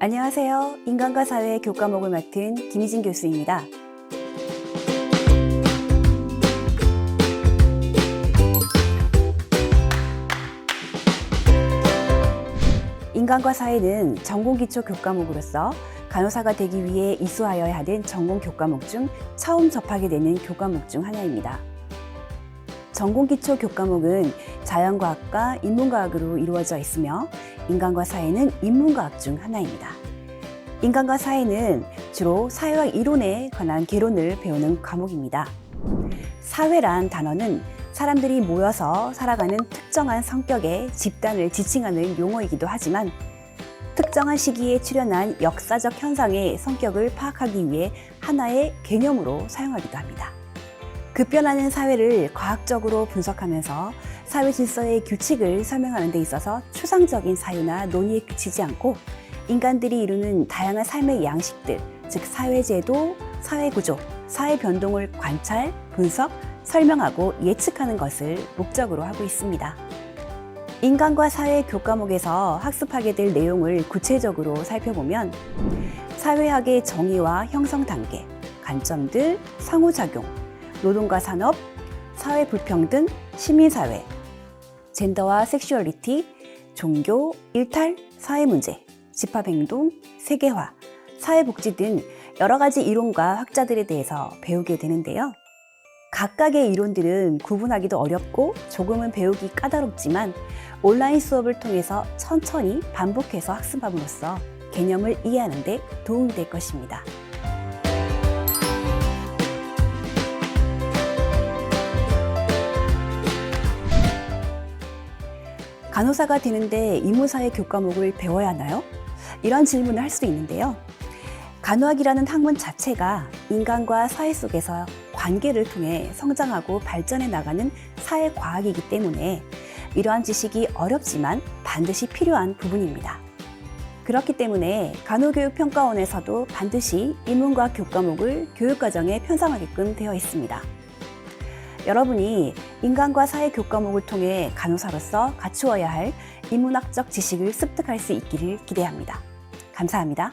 안녕하세요. 인간과 사회 교과목을 맡은 김희진 교수입니다. 인간과 사회는 전공 기초 교과목으로서 간호사가 되기 위해 이수하여야 하는 전공 교과목 중 처음 접하게 되는 교과목 중 하나입니다. 전공 기초 교과목은 자연과학과 인문과학으로 이루어져 있으며 인간과 사회는 인문과학 중 하나입니다. 인간과 사회는 주로 사회학 이론에 관한 개론을 배우는 과목입니다. 사회란 단어는 사람들이 모여서 살아가는 특정한 성격의 집단을 지칭하는 용어이기도 하지만 특정한 시기에 출현한 역사적 현상의 성격을 파악하기 위해 하나의 개념으로 사용하기도 합니다. 급변하는 사회를 과학적으로 분석하면서 사회 질서의 규칙을 설명하는 데 있어서 추상적인 사유나 논의에 그치지 않고 인간들이 이루는 다양한 삶의 양식들, 즉 사회제도, 사회구조, 사회 변동을 관찰, 분석, 설명하고 예측하는 것을 목적으로 하고 있습니다. 인간과 사회 교과목에서 학습하게 될 내용을 구체적으로 살펴보면 사회학의 정의와 형성 단계, 관점들, 상호작용, 노동과 산업, 사회 불평등, 시민사회, 젠더와 섹슈얼리티, 종교, 일탈, 사회 문제, 집합행동, 세계화, 사회복지 등 여러 가지 이론과 학자들에 대해서 배우게 되는데요. 각각의 이론들은 구분하기도 어렵고 조금은 배우기 까다롭지만 온라인 수업을 통해서 천천히 반복해서 학습함으로써 개념을 이해하는 데 도움이 될 것입니다. 간호사가 되는데 의무사회 교과목을 배워야 하나요? 이런 질문을 할 수도 있는데요. 간호학이라는 학문 자체가 인간과 사회 속에서 관계를 통해 성장하고 발전해 나가는 사회 과학이기 때문에 이러한 지식이 어렵지만 반드시 필요한 부분입니다. 그렇기 때문에 간호교육평가원에서도 반드시 인문과학 교과목을 교육과정에 편성하게끔 되어 있습니다. 여러분이 인간과 사회 교과목을 통해 간호사로서 갖추어야 할 인문학적 지식을 습득할 수 있기를 기대합니다. 감사합니다.